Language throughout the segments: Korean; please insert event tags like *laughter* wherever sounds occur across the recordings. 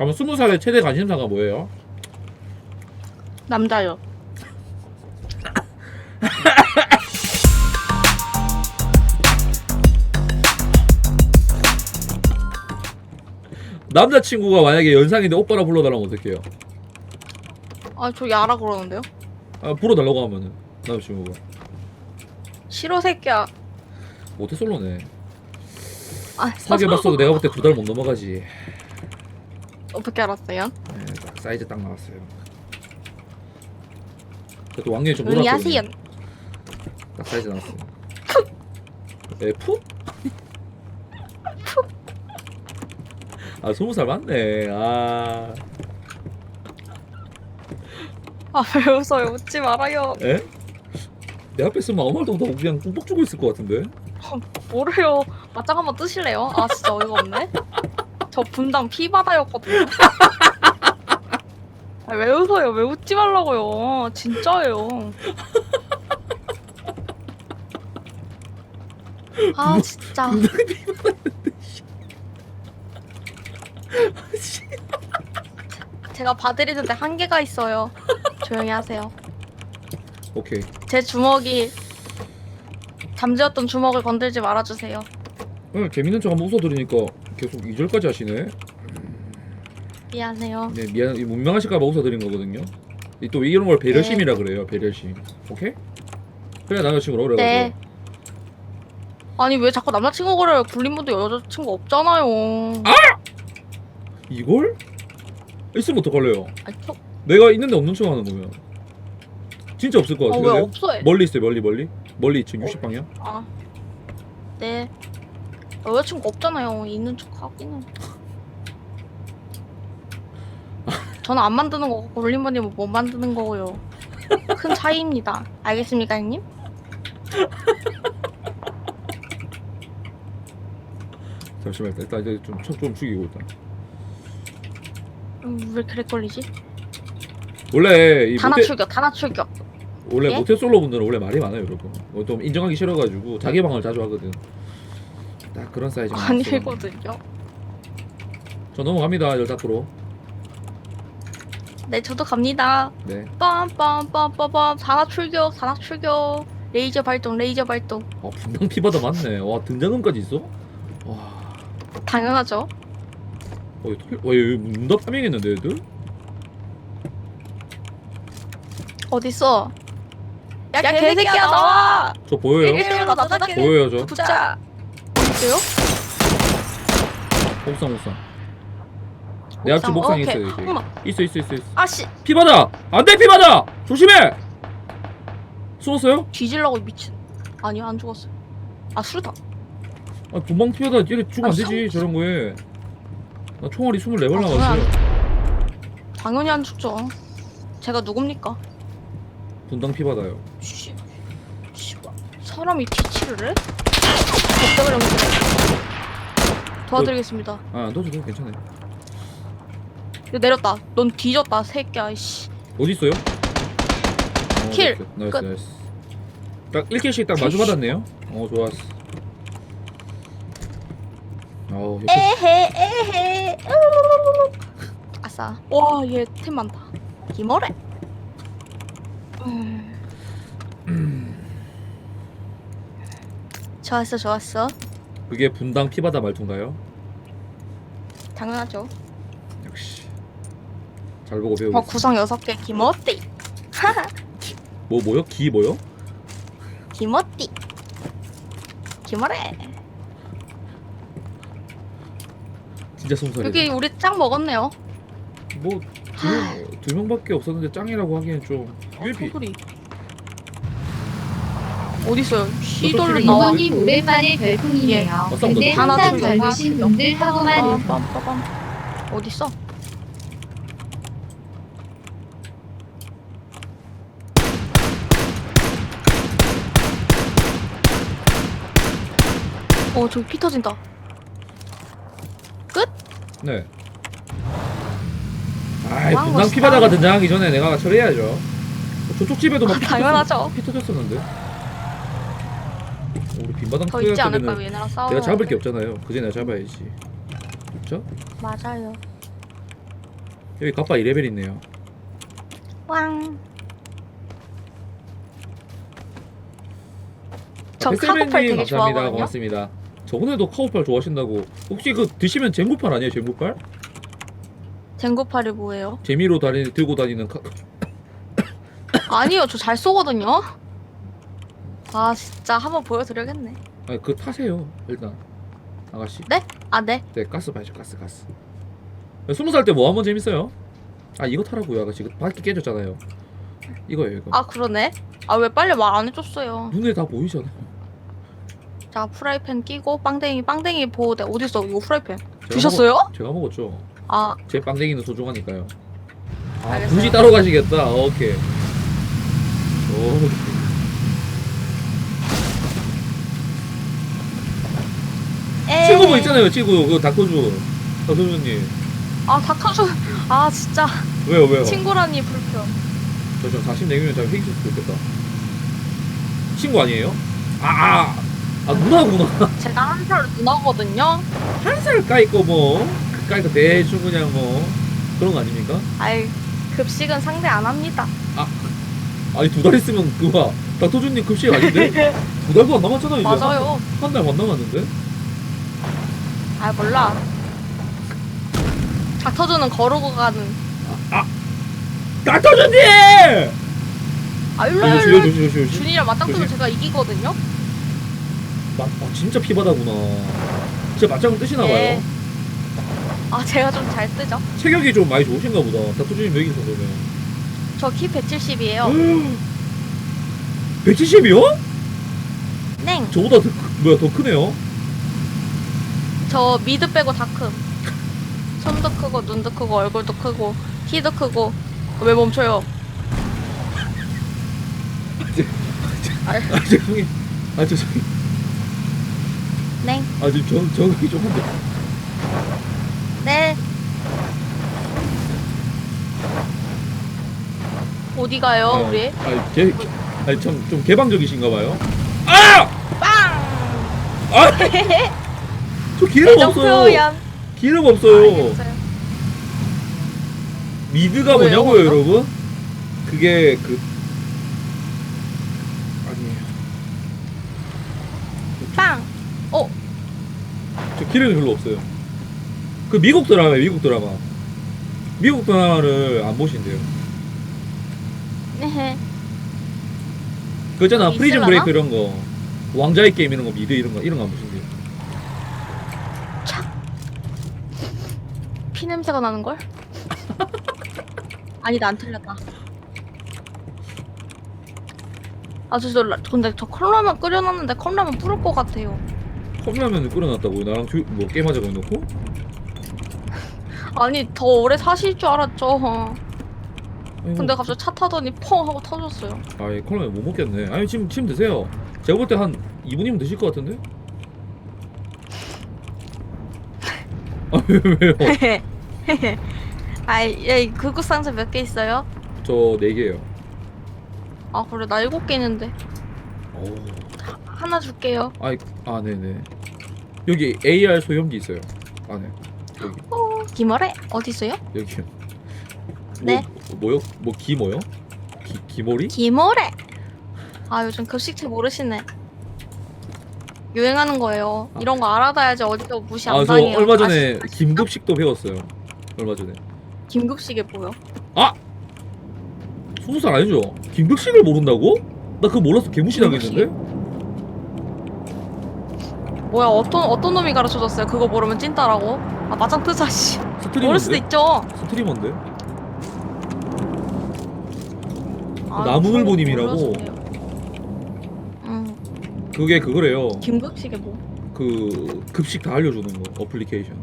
그러면 스무 살의 최대 관심사가 뭐예요? 남자요. 남자친구가 만약에 연상인데 오빠라 불러달라면 어떡해요? 아, 저 야라 그러는데요? 아 불러달라고 하면은 남자친구가 싫어, 새끼야. 모태 솔로네 아, 사귀어봤어도 내가 볼 때 두 달 못 넘어가지 어떻게 알았어요? 네, 딱 사이즈 딱 나왔어요 그래도 왕년이 좀 조용히 놀았거든요 하세요. 딱 사이즈 나왔어요 *laughs* F? 아 스무 살 맞네 아 아, 왜 웃어요? 웃지 말아요. 에? 내 앞에 있으면 아무 말도 못하고 그냥 뚱뻑 주고 있을 것 같은데 뭐래요? 맞짱 한번 뜨실래요? 아, 진짜 어이가 없네. 저 분당 피바다였거든요. *laughs* 아, 왜 웃어요? 왜 웃지 말라고요? 진짜예요. 아, 진짜. 제가 봐드리는데 한계가 있어요. 조용히 하세요. 오케이 제 주먹이 잠재웠던 주먹을 건들지 말아주세요. 오늘 재밌는 척 한번 웃어드리니까 계속 2절까지 하시네 미안해요. 네 미안 이 문명하실까봐 웃어드린 거거든요 이또 이런 걸 배려심이라 그래요 배려심 오케이? 그래 남자친구로 오래 네. 아니 왜 자꾸 남자친구 그래요? 굴림분도 여자친구 없잖아요. 이걸? 있으면 어떡할래요? 아니, 저, 내가 있는데 없는 척 하는 거면 진짜 없을 것 아, 같아요 왜 없어요? 멀리 있어요 멀리 멀리 멀리 2층 60 방향 아, 네. 여자친구 없잖아요. 있는 척 하기는. 저는 안 만드는 거고 굴림분이 못 만드는 거고요. 큰 차이입니다. 알겠습니까, 형님? *laughs* 잠시만 일단 이제 좀척좀 죽이고 일단 음, 왜 그래 걸리지? 원래 이 다나 모태, 출격, 다나 출격. 원래 예? 모태 솔로 분들은 원래 말이 많아요 여러분 어, 좀 인정하기 싫어가지고 자기 방을 자주 하거든 딱 그런 사이즈 아니거든요. 저 넘어갑니다 15%. 네, 저도 갑니다. 네. 빰빰빰빰빰 다나 출격, 다나 출격. 레이저 발동, 레이저 발동. 아 분당 피바다 맞네. 와 등장음까지 있어? 와. 당연하죠. 어, 이거 털... 와, 여기 문다 파밍했는데 애들? 어딨어? 야, 개새끼야, 나와! 저 보여요? 일대일로 나타나게 보여요 저? 붙자. 있어요? 옥상 옥상. 내 앞집 옥상, 옥상에 오케이. 있어요 이제. 어머, 있어 있어 있어 있어. 아씨, 피바다! 안돼 피바다! 조심해! 쏘았어요? 뒤질라고 미친. 아니요, 안 죽었어요. 아, 수류탄. 아 분방 피바다 이래 죽으면 안 아, 되지 상- 저런 거에. 나 총알이 24발 아, 나갔어요. 당연히 안 죽죠. 제가 누굽니까? 분당 피바다요. 씨, 씨, 사람이 뒤치를 해? 걱정을 하면 도와드리겠습니다. 아 너도 괜찮아요. 이거 내렸다. 넌 뒤졌다, 새끼야, 씨. 어디 있어요? 어, 킬. 나이스, 나이스, 끝. 나이스. 딱 1킬씩 딱 마주 받았네요. 어 좋았어. 어 에헤, 에헤. 아싸. 와, 얘 템 많다. 기머래. 음. 좋았어, 좋았어. 그게 분당 피바다 말투인가요? 당연하죠. 역시 잘 보고 배우고 어. 구성 6개 기머띠. 뭐 뭐요? 기 뭐요? 기머띠. 기머래. 진짜 살이네. 여기 우리 짱 먹었네요. 뭐두 명밖에 없었는데 짱이라고 하기엔 좀 UMP 소리. 어디 있어요? 시돌로 나와. 있는 부모님 오랜만에 별풍이에요. 어, 근데 하나 항상. 젊으신 놈들하고만 빰빰빰빰. 어디 있어? 어 저기 피 터진다. 네. 아이 왕 분당 멋있다. 피바다가 등장하기 전에 내가 처리해야죠. 저쪽 집에도 막 아, 피 당연하죠. 피 터졌었는데. 빈바닥 더 있지 않을까요 얘네랑 싸워. 내가 잡을 게 없잖아요. 그제 내가 잡아야지. 그렇죠? 맞아요. 여기 갑바 2레벨 있네요. 왕. 저 베스베님 카고팔 되게 감사합니다. 좋아하거든요. 고맙습니다. 저번에도 카우팔 좋아하신다고 혹시 그 드시면 쟁구팔 아니에요? 쟁구팔? 젠고팔이 뭐예요? 재미로 다니 들고 다니는 카... 아니요, 저 잘 쏘거든요. 아 진짜 한번 보여드려야겠네. 아니 그 타세요 일단 아가씨. 아 네. 네 가스 봐야죠 가스 가스. 스무 살 때 뭐 하면 재밌어요? 아 이거 타라고요 아가씨. 그 바퀴 깨졌잖아요. 이거예요 이거. 아 그러네. 아 왜 빨리 말 안 해줬어요? 눈에 다 보이잖아. 자 프라이팬 끼고 빵댕이 빵댕이 보호대 어디 있어? 이거 프라이팬 제가 드셨어요? 먹었, 제가 먹었죠. 아 제 빵댕이는 소중하니까요. 아 알겠어요. 굳이 따로 가시겠다. 오케이. 오. 에이. 친구 뭐 있잖아요 친구 그 닥터주 닥터주님 아 닥터주. 아 진짜 왜요 왜요? 친구라니 불편. 저저 44개면 잘 회의 있었을 좋겠다. 친구 아니에요? 아아 아, 누나구나. *laughs* 제가 한 살 누나거든요. 한살 까이거 뭐 까이거 대충 그냥 뭐 그런 거 아닙니까? 아이 급식은 상대 안 합니다. 아니 두 달 있으면 그거 닥터주님 급식 아닌데 두 달도 안 남았잖아요 이제 맞아요. 한 달 반 남았는데 아 몰라. 닥터주는 거르고 가는. 아 일로 조심 일로. 조심 조심 조심. 준이랑 맞짱뜨면 조심. 제가 이기거든요. 마, 아, 진짜 피바다구나. 진짜 맞짱을 뜨시나 봐요. 예. 아 제가 좀 잘 뜨죠. 체격이 좀 많이 좋으신가 보다. 닥터주님 여기서 그러면. 저 키 170이에요. 170이요? 넹. 저보다 더, 크- 뭐야 더 크네요. 저 미드 빼고 다 큼. 손도 크고 눈도 크고 얼굴도 크고 키도 크고 왜 멈춰요? 아 죄송해. 아 죄송해. 넹. 아 지금 정 정이 좀 한데. 네. 어디 가요 아, 우리? 아니 개 아니 좀, 좀 개방적이신가 봐요. 아! 빵! 아! *laughs* 저 기름 애정 없어요. 표현. 기름 없어요. 알겠어요. 미드가 뭐예요, 뭐냐고요, 그거? 여러분? 그게 그 아니에요. 빵. 어, 저 기름이 별로 없어요. 그 미국 드라마, 미국 드라마. 미국 드라마를 안 보신대요. 네. 그 있잖아, 거기 프리즌 있을라나? 브레이크 이런 거. 왕자의 게임 이런 거, 미드 이런 거, 이런 거 안 보신대요. 피 냄새가 나는 걸? 아니다 안 틀렸다. 아, 저, 저, 라- 근데 저 컵라면 끓여놨는데 컵라면 뿌릴 것 같아요. 컵라면 끓여놨다고 나랑 두, 뭐 게임하자고 해놓고? 아니, 더 오래 사실 줄 알았죠. 아이고, 근데 갑자기 차 타더니 펑 하고 터졌어요. 아이 컵라면 못 먹겠네. 아니 지금 지금 드세요. 제가 볼 때 한 2분이면 드실 것 같은데? *laughs* 아 왜, 왜요? *laughs* 아이, 얘 극구 상자 몇 개 있어요? 저 4개요. 아, 그래, 나 일곱 개 있는데. 오. 하나 줄게요. 아이, 아, 네네. 여기 AR 소형기 있어요. 안에. 여기, 어, 기머래? 어디 있어요? 여기요. 네. 뭐, 뭐요? 뭐, 기 뭐요? 기, 기머리? 기모래. 아 요즘 급식체 모르시네. 유행하는 거예요. 이런 거 알아둬야지 어디서 무시 안 아, 저 당해요. 얼마 전에 아시- 김급식도 배웠어요. 얼마 전에. 김급식이 뭐요? 스무 살 아니죠? 김급식을 모른다고? 나 그거 몰라서 개무시당했는데? 뭐야 어떤 어떤 놈이 가르쳐줬어요? 그거 모르면 찐따라고? 아 맞짱 뜨자 씨. 모를 수도 스트리머인데? 있죠. 스트리머인데? 아, 나무늘보님이라고. 그런 거 몰라주세요. 음 그게 그거래요. 김급식이 뭐? 그 급식 다 알려주는 거 어플리케이션.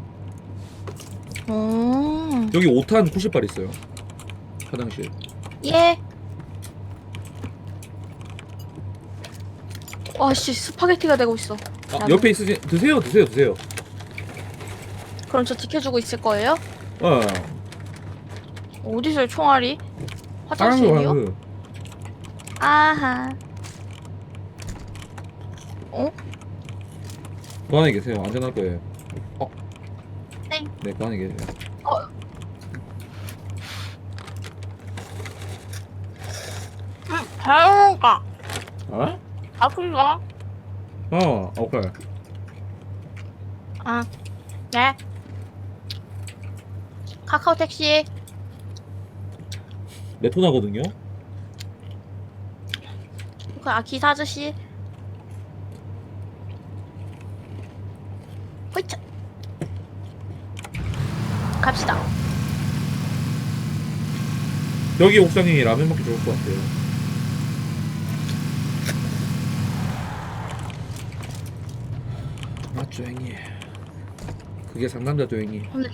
음 여기 5탄 90발 있어요. 화장실. 예. 와씨 스파게티가 되고 있어. 아, 라면. 옆에 있으시 드세요, 드세요, 드세요. 그럼 저 지켜주고 있을 거예요? 아, 어디서요 총알이? 다른 거 화장실이요? 하는 거. 아하. 그 안에 계세요. 안전할 거예요. 내거 하는 게 좋아. 어. 음, 배우가 어? 아픈가? 어, 어 오케이. 아, 네. 카카오 택시 레토나거든요. 그 아, 기사 아저씨 여기 옥상이 라면 먹기 좋을 것 같아요 맞죠 형님 그게 상남자죠 형님 근데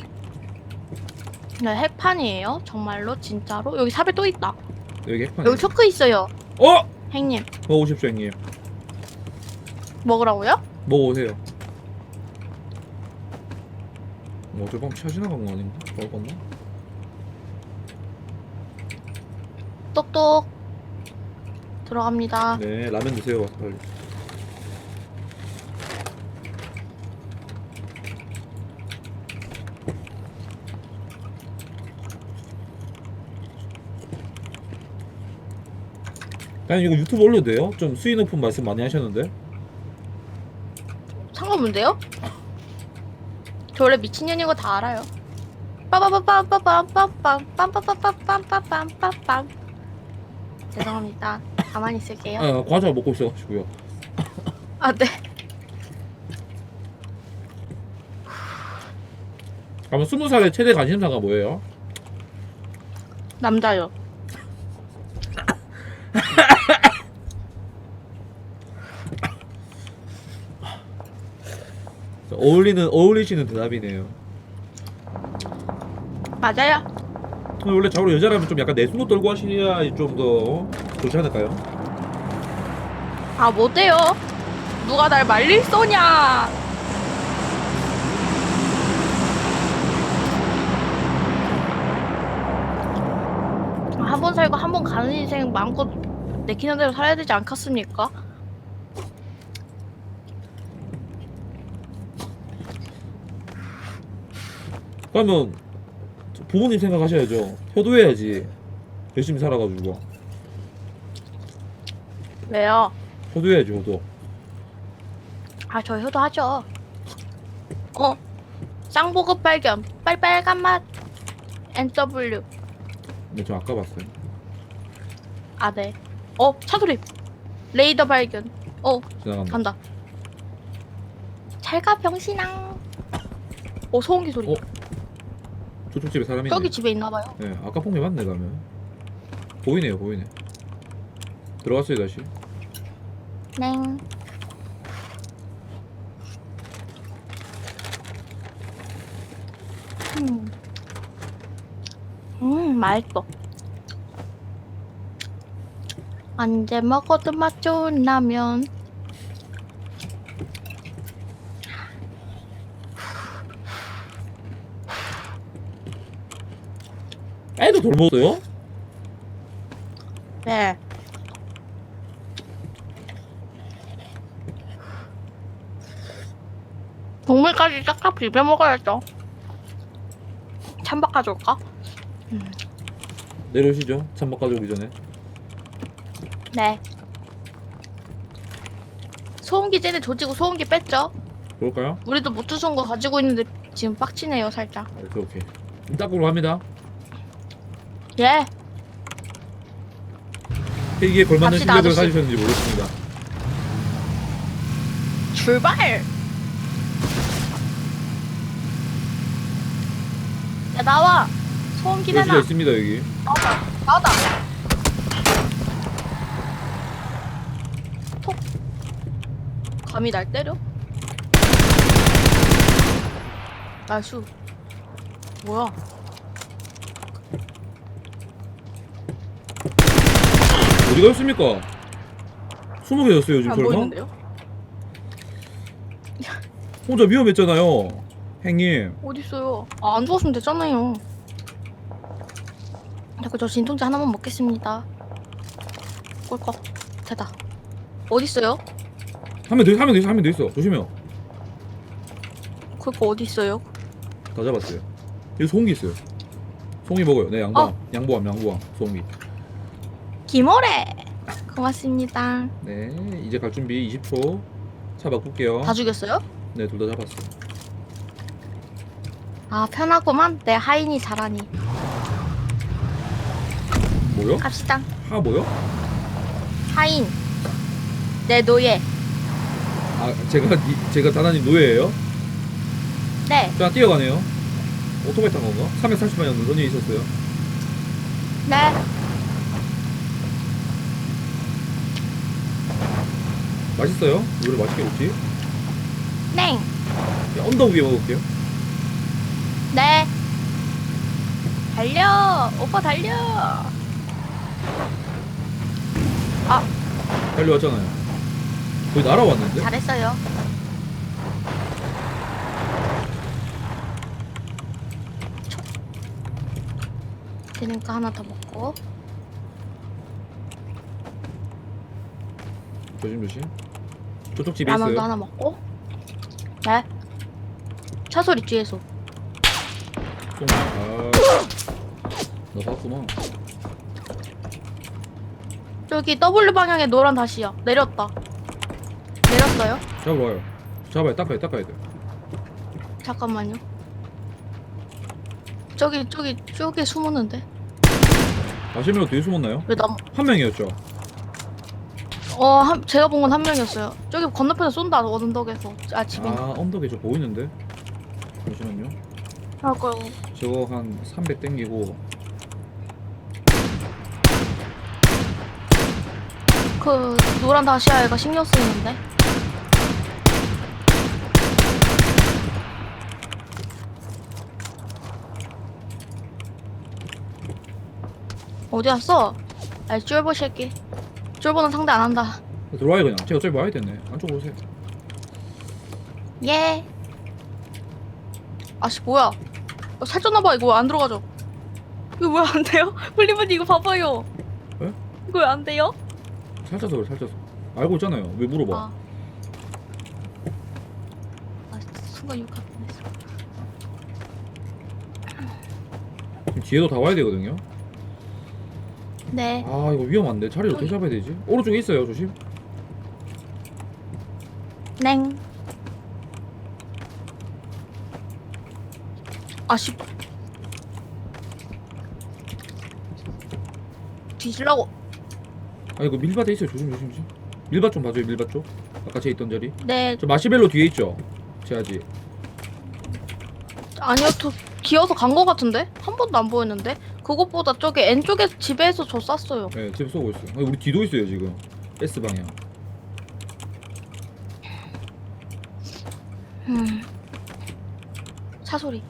네, 핵판이에요? 정말로? 진짜로? 여기 삽에 또 있다. 여기 핵판 여기 초크 있어요. 어? 행님. 먹어보십시오 형님 먹으라고요? 먹어보세요 뭐 어쩔 밤차 지나간 거 아닌가? 먹었나? 똑똑. 들어갑니다. 네 라면 드세요 와서 빨리 아니 이거 유튜브 올려도 돼요? 좀 수위 높은 말씀 많이 하셨는데 상관없는데요? 저 원래 미친년인 거 다 알아요. 빠바바바바바바밤빰빰빰빰빰빰빰빰빰빰 *laughs* 죄송합니다. 가만히 있을게요. 아 과자 먹고 있어가지고요 아 네. 그러면 스무 살의 최대 관심사가 뭐예요? 남자요. 어울리는 어울리시는 대답이네요 맞아요. 원래 자로 여자라면 좀 약간 내숭도 떨고 하셔야 좀 더 좋지 않을까요? 아 못해요. 누가 날 말릴 쏘냐? 한 번 살고 한 번 가는 인생 마음껏 내키는 대로 살아야 되지 않겠습니까? 그러면 부모님 생각하셔야죠. 효도해야지. 열심히 살아가지고. 왜요? 효도해야지, 효도. 아, 저 효도하죠. 어, 쌍보급 발견. 빨빨간 맛. NW. 근데 저 아까 봤어요. 아, 네. 어, 차돌이. 레이더 발견. 어, 지나간다. 간다. 잘가 병신아. 어, 소음기 소리. 어? 저쪽 집에 사람이 있네. 저기 집에 있나 봐요. 네, 아까 본 게 맞네, 가면. 보이네요, 보이네. 들어갔어요, 다시. 넹. 음. 음, 맛있어. 언제 먹어도 맛 좋은 라면. 애도 돌 먹었어요? 네. 국물까지 싹싹 비벼 먹어야죠. 찬밥 가져올까? 내려오시죠. 찬밥 가져오기 전에. 네. 소음기 쟤네 조지고 소음기 뺐죠? 그럴까요? 우리도 못 주운 거 가지고 있는데 지금 빡치네요 살짝. 아, 오케이, 오케이. 닦으러 갑니다. 예. 헬기에 걸맞는 갑시다, 실력을 아저씨. 가지셨는지 모르겠습니다. 출발! 야 나와! 소음기 여기가 내놔! 있습니다, 여기. 나다! 톡! 감히 날 때려? 나이스 뭐야 어디가 있습니까? 숨어 계셨어요, 지금 안 설마? 보이는데요? 혼자 위험했잖아요. 행님. 어딨어요? 아, 안 죽었으면 됐잖아요. 자꾸 저 진통제 하나만 먹겠습니다. 꿀꺽. 됐다. 어딨어요? 한명 더, 있어, 한명 더 있어, 한명 더 있어. 조심해요. 그거 어딨어요? 다 잡았어요. 여기 송기 있어요. 송이 먹어요. 네, 양보함. 어. 양보함, 양보함. 송이. 김어래! 고맙습니다. 네 이제 갈 준비 20초 차 바꿀게요 다 죽였어요? 네 둘 다 잡았어 아 편하구만. 내 하인이 잘하니. 뭐요? 갑시다. 하 뭐요? 하인. 내 노예. 아 제가 니, 제가 다나님 노예예요? 네. 자 뛰어가네요 오토바이 탄 건가? 340방향 노선이 있었어요 네. 맛있어요? 왜 이렇게 맛있게 먹지? 네. 야, 언덕 위에 먹을게요 네. 달려. 오빠 달려. 달려왔잖아요 거의 날아왔는데? 잘했어요. 되니까 하나 더 먹고. 조심 조심 저쪽 집에 라면도 있어요 하나 먹고. 네. 차 소리 뒤에서. 좀, 아... 나 봤구만 저기 W 방향에 노란 다시야. 내렸다. 내렸어요? 잡으러 와요 잡아야 닦아야 닦아야 돼 잠깐만요. 저기 저기 저기 숨었는데 마시멜로 뒤에 숨었나요? 왜 남? 한 명이었죠? 어 한, 제가 본 건 한 명이었어요. 저기 건너편에 쏜다 언덕에서. 아 집인가? 아 언덕에 저 보이는데? 잠시만요 아 거요. 저거 한 300 땡기고 그 노란 다시아 애가 신경 쓰이는데. 어디 갔어? 아이 쫄보 새끼. 쫄보는 상대 안 한다. 들어와요 그냥 제가 어차피 와야 되네 안쪽으로 오세요 예. 아씨 뭐야? 어, 살쪘나봐 이거 왜안 들어가죠? 이거 왜안 돼요? *laughs* 훌리분 이거 봐봐요. 에? 이거 왜 안 돼요? 살쪄서 그래 살쪄서 알고 있잖아요 왜 물어봐 아. 아 순간 욕할 뻔했어. 지금 뒤에도 다 와야 되거든요 네. 아 이거 위험한데 자리를 어떻게 잡아야 되지? 오른쪽에 있어요 조심 냉. 아씨. 뒤질라고. 아 이거 밀밭에 있어요 조심 조심 조심 밀밭 좀 봐줘요 밀밭 쪽 아까 제 있던 자리 네. 저 마시멜로 뒤에 있죠 제 아지 아니요. 저 기어서 간 거 같은데? 한 번도 안 보였는데? 그것보다 저기 N 쪽에 집에서 저 쐈어요. 네 지금 쏘고 있어요 아, 우리 뒤도 있어요 지금 S 방향 음. 차 소리.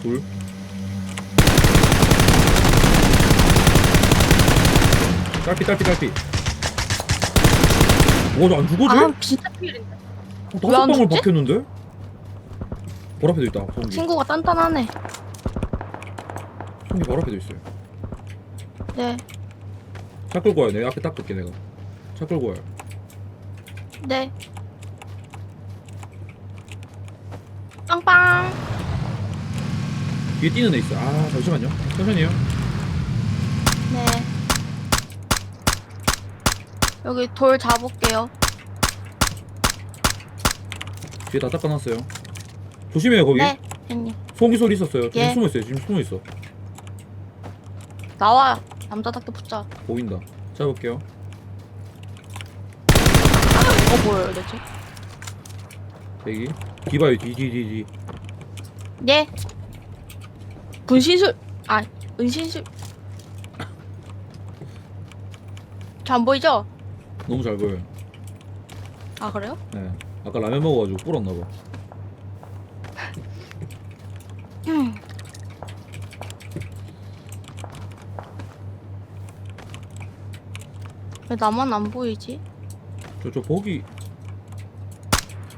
둘 딸피 딸피 딸피 와저안 죽어지? 아, 진짜 필인데. 어, 왜안 다섯 방울 죽지? 박혔는데? 볼 앞에도 있다 성기 친구가 단단하네. 성기 바로 앞에도 있어요 네. 차 끌고 와요 내가 앞에 딱 끌게 내가 차 끌고 와요 네. 빵빵. 뒤에 뛰는 애 있어 아 잠시만요 천천히요 네. 여기 돌 잡을게요. 뒤에 다 닦아놨어요 조심해요 거기 네, 형님. 소음기 소리 있었어요 지금 예. 숨어 있어요 지금 숨어 있어 나와. 남자답게 붙자. 보인다 잡을게요 어, 뭐예요, 대체? 대기 뒤 봐요 뒤뒤 뒤뒤 네. 분신술. 아, 은신술. 잘 안 보이죠? 너무 잘 보여요 아, 그래요? 네 아까 라면 먹어가지고 불었나 봐 왜 나만 안 보이지? 저 저 보기.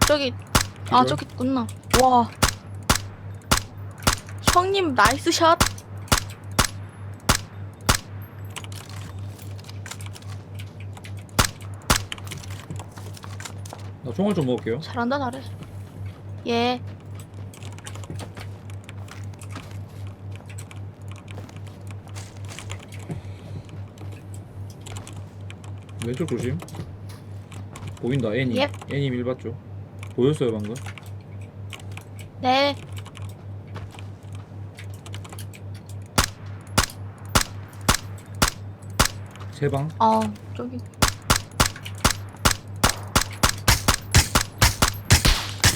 저기 아? 저기 있구나. 와. 형님 나이스 샷. 나 총알 좀 먹을게요. 잘한다 잘해. 예 왼쪽 조심. 보인다 애니. 예. 애니 밀봤죠. 보였어요 방금. 네. 세 방. 어 저기.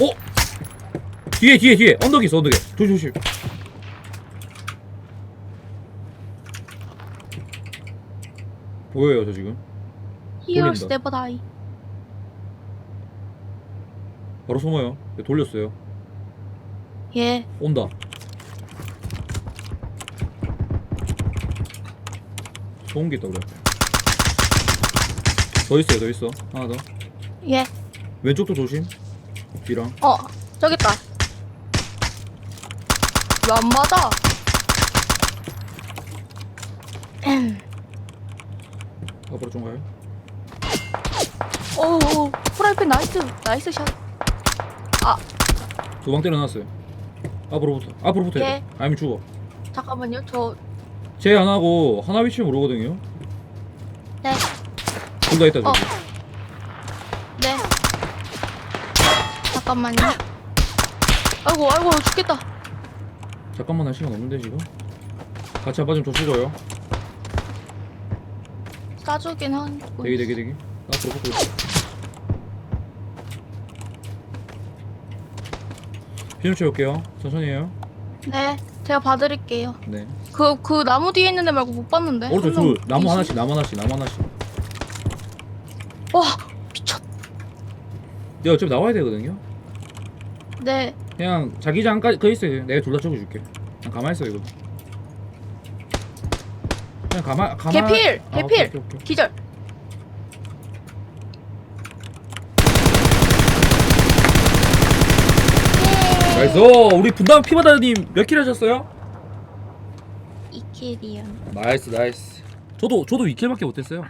어? 뒤에 뒤에 뒤에 언덕 있어 언덕에. 조심 조심. 보여요 저 지금. 돌린다. never die. 바로 숨어요. 네, 돌렸어요. 예. 온다. 소음기 있다 그래. 더 있어요 더 있어. 하나 더. 예. 왼쪽도 조심. 뒤랑. 어 저기 있다. 왜 안 맞아? 음. 앞으로 좀 가요. 오, 오 프라이팬 나이스 나이스 샷. 두방 때려놨어요. 앞으로 붙어. 앞으로 붙어야 예. 돼. 아니면 죽어. 잠깐만요. 저 제 안 하고 하나 위치 모르거든요. 네. 둘 다 있다 저기. 어. 네. 잠깐만요. 아이고 아이고 죽겠다. 잠깐만 할 시간 없는데 지금. 같이 안 빠지면 저 죽어요. 싸주긴 한. 대기 대기 대기. 앞으로 붙고 있어. 피좀 채울게요. 천천히 해요. 네. 제가 봐드릴게요. 네. 그 그 나무 뒤에 있는 애 말고 못 봤는데. 오른쪽 한명 둘. 나무 있- 하나씩 나무 하나씩 나무 하나씩. 와 미쳤. 내가 어차피 나와야 되거든요. 네. 그냥 자기장까지 거 있어요. 내가 둘 다 적어줄게. 그냥 가만히 있어 이거. 그냥 가만 가만. 개필! 아, 개필! 오케이, 오케이, 오케이. 기절. 나이스. 우리 분담 피바다님 몇 킬 하셨어요? 이킬이요. 나이스 나이스. 저도 저도 2킬밖에 못했어요.